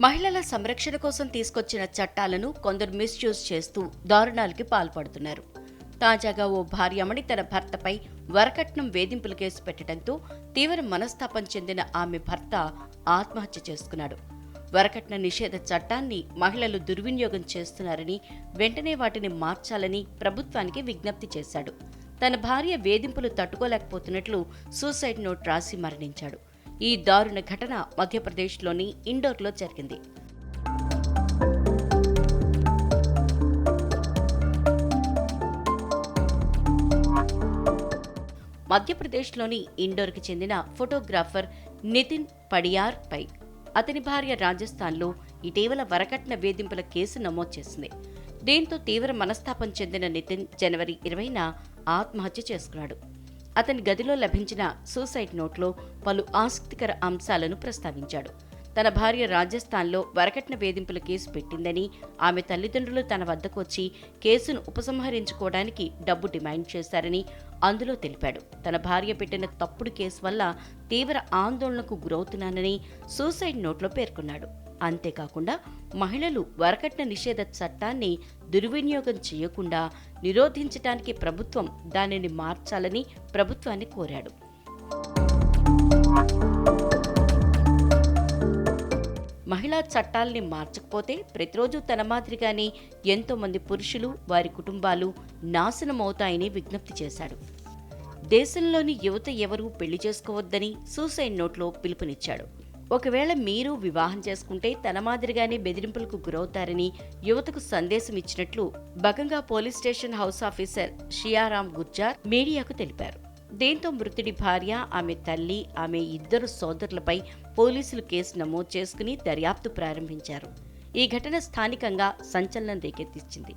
మహిళల సంరక్షణ కోసం తీసుకొచ్చిన చట్టాలను కొందరు మిస్యూజ్ చేస్తూ దారుణాలకి పాల్పడుతున్నారు. తాజాగా ఓ భార్యమణి తన భర్తపై వరకట్నం వేధింపులు కేసు పెట్టడంతో తీవ్ర మనస్తాపం చెందిన ఆమె భర్త ఆత్మహత్య చేసుకున్నాడు. వరకట్న నిషేధ చట్టాన్ని మహిళలు దుర్వినియోగం చేస్తున్నారని వెంటనే వాటిని మార్చాలని ప్రభుత్వానికి విజ్ఞప్తి చేశాడు. తన భార్య వేధింపులు తట్టుకోలేకపోతున్నట్లు సూసైడ్ నోట్ రాసి మరణించాడు. ఈ దారుణ ఘటన మధ్యప్రదేశ్లోని ఇండోర్లో జరిగింది. మధ్యప్రదేశ్లోని ఇండోర్కి చెందిన ఫోటోగ్రాఫర్ నితిన్ పడియార్ పై అతని భార్య రాజస్థాన్లో ఇటీవల వరకట్న వేధింపుల కేసు నమోదు చేసింది. దీంతో తీవ్ర మనస్తాపం చెందిన నితిన్ జనవరి ఇరవైన ఆత్మహత్య చేసుకున్నాడు. అతని గదిలో లభించిన సూసైడ్ నోట్లో పలు ఆసక్తికర అంశాలను ప్రస్తావించాడు. తన భార్య రాజస్థాన్లో వరకట్న వేధింపుల కేసు పెట్టిందని ఆమె తల్లిదండ్రులు తన వద్దకు వచ్చి కేసును ఉపసంహరించుకోవడానికి డబ్బు డిమాండ్ చేశారని అందులో తెలిపాడు. తన భార్య పెట్టిన తప్పుడు కేసు వల్ల తీవ్ర ఆందోళనకు గురవుతున్నానని సూసైడ్ నోట్లో పేర్కొన్నాడు. అంతేకాకుండా మహిళలు వరకట్న నిషేధ చట్టాన్ని దుర్వినియోగం చేయకుండా నిరోధించడానికి ప్రభుత్వం దానిని మార్చాలని ప్రభుత్వాన్ని కోరాడు. మహిళా చట్టాల్ని మార్చకపోతే ప్రతిరోజు తన మాదిరిగానే ఎంతోమంది పురుషులు వారి కుటుంబాలు నాశనమవుతాయని విజ్ఞప్తి చేశాడు. దేశంలోని యువత ఎవరూ పెళ్ళి చేసుకోవద్దని సూసైడ్ నోట్లో పిలుపునిచ్చాడు. ఒకవేళ మీరు వివాహం చేసుకుంటే తన మాదిరిగానే బెదిరింపులకు గురవుతారని యువతకు సందేశం ఇచ్చినట్లు బగంగా police station house officer Shiyaram Gurjar మీడియాకు తెలిపారు. దీంతో మృతుడి భార్య ఆమె తల్లి ఆమె ఇద్దరు సోదరులపై పోలీసులు కేసు నమోదు చేసుకుని దర్యాప్తు ప్రారంభించారు. ఈ ఘటన స్థానికంగా సంచలనం రేకెత్తించింది.